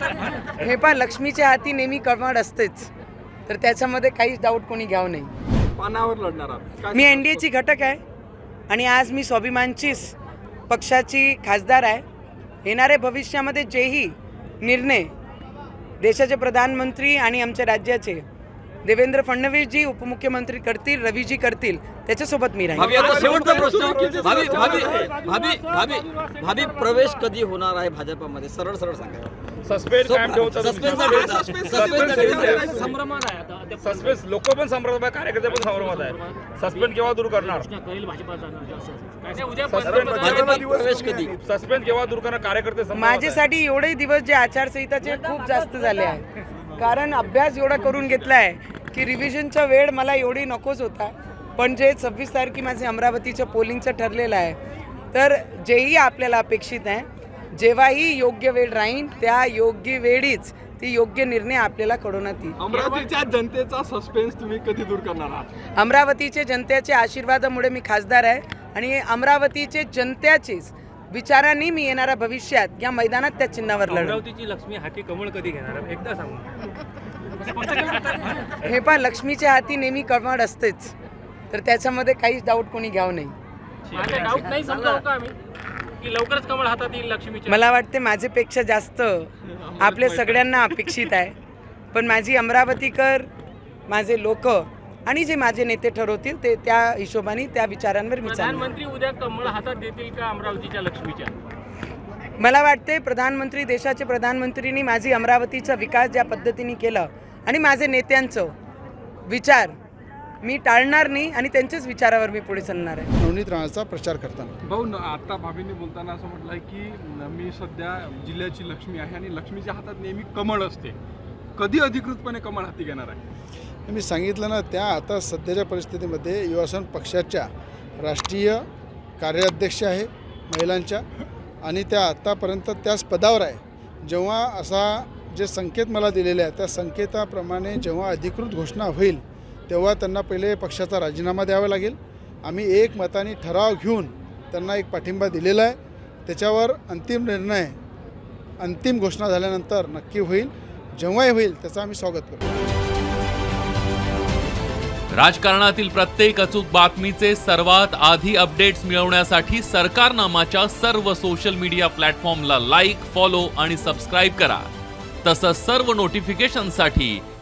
हे पहा लक्ष्मीच्या हाती नेहमी कळमळ असतेच. तर त्याच्यामध्ये काहीच डाऊट कोणी घ्यावं नाही. पानावर लढणार मी एन डी एची घटक आहे आणि आज मी स्वाभिमानचीच पक्षाची खासदार आहे. येणाऱ्या भविष्यामध्ये जेही निर्णय देशाचे प्रधानमंत्री आणि आमच्या राज्याचे देवेंद्र फडणवीसजी उपमुख्यमंत्री करतील रवीजी करतील त्याच्यासोबत मी राहील शेवटचा प्रश्न. प्रवेश कधी होणार आहे भाजपामध्ये? सरळ सरळ सांगा. सस्पेन्स कायम ठेवतात. सस्पेन्स संभ्रमात आहे सस्पेन्स लोक पण संभ्रमात आहे. कार्यकर्ते पण संभ्रमात आहे. सस्पेन्स केव्हा दूर करणार? सस्पेन्स केव्हा दूर करणार? कार्यकर्ते. माझ्यासाठी एवढे दिवस जे आचारसंहिताचे खूप जास्त झाले आहे. कारण अभ्यास एवढा करून घेतला आहे की रिव्हिजनचा वेळ मला एवढी नकोच होता. पण जे सव्वीस तारखे माझे अमरावतीच्या पोलिंगचं ठरलेलं आहे तर जेही आपल्याला अपेक्षित आहे जेव्हाही योग्य वेळ राहील त्या योग्य वेळीच ती योग्य निर्णय आपल्याला कळवण्यात येईल अमरावतीच्या जनतेचा सस्पेन्स तुम्ही कधी दूर करणार आहात? अमरावतीचे जनतेच्या आशीर्वादामुळे मी खासदार आहे आणि अमरावतीचे जनतेचेच विचारांनी मी येणाऱ्या भविष्यात या मैदानात त्या चिन्हावर लढव अमरावतीची लक्ष्मी हाती कमळ कधी घेणार? एकदा सांगू. हे पहा लक्ष्मीच्या हाती नेहमी कळमळ असतेच. तर त्याच्यामध्ये काहीच डाऊट कोणी घ्यावं नाही. माझा डाऊट नाही समजावं का लवकरच कमळ हातात येईल लक्ष्मीच्या. मला वाटते माझ्यापेक्षा जास्त आपल्या सगळ्यांना अपेक्षित आहे. पण माझी अमरावतीकर माझे लोक आणि जे माझे नेते ठरवतील ते त्या हिशोबाने त्या विचारांवर चालणार प्रधानमंत्री उद्या कमळ हातात देतील का अमरावतीच्या लक्ष्मीच्या? मला वाटते प्रधानमंत्री देशाचे प्रधानमंत्रींनी माझी अमरावतीचा विकास ज्या पद्धतीने केला आणि माझे नेत्यांचं विचार मी टाळणार नाही आणि त्यांच्याच विचारावर मी पुढे चालणार आहे. नवनीत राणाचा प्रचार करताना. भाऊ न- आता भाभींनी बोलताना असं म्हटलंय की न- मी सध्या जिल्ह्याची लक्ष्मी आहे आणि लक्ष्मीच्या हातात नेहमी कमळ असते. कधी अधिकृतपणे कमळ हाती घेणार आहे? मी सांगितलं ना त्या आता सध्याच्या परिस्थितीमध्ये युवासन पक्षाच्या राष्ट्रीय कार्याध्यक्ष आहे महिलांच्या आणि त्या आत्तापर्यंत त्याच पदावर आहे. जेव्हा असा जे संकेत मला दिलेले आहे त्या संकेताप्रमाणे जेव्हा अधिकृत घोषणा होईल तेव्हा त्यांना पहिले पक्षाचा राजीनामा द्यावा लागेल. आम्ही एक मताने ठराव घेऊन त्यांना एक पाठिंबा दिलेला आहे. त्याच्यावर अंतिम निर्णय अंतिम घोषणा झाल्यानंतर नक्की होईल. जेव्हाही होईल त्याचं आम्ही स्वागत करू राजकारणातील प्रत्येक अचूक बातमीचे सर्वात आधी अपडेट्स मिळवण्यासाठी सरकारनामाच्या सर्व सोशल मीडिया प्लॅटफॉर्मला लाईक फॉलो आणि सबस्क्राईब करा. तसंच सर्व नोटिफिकेशनसाठी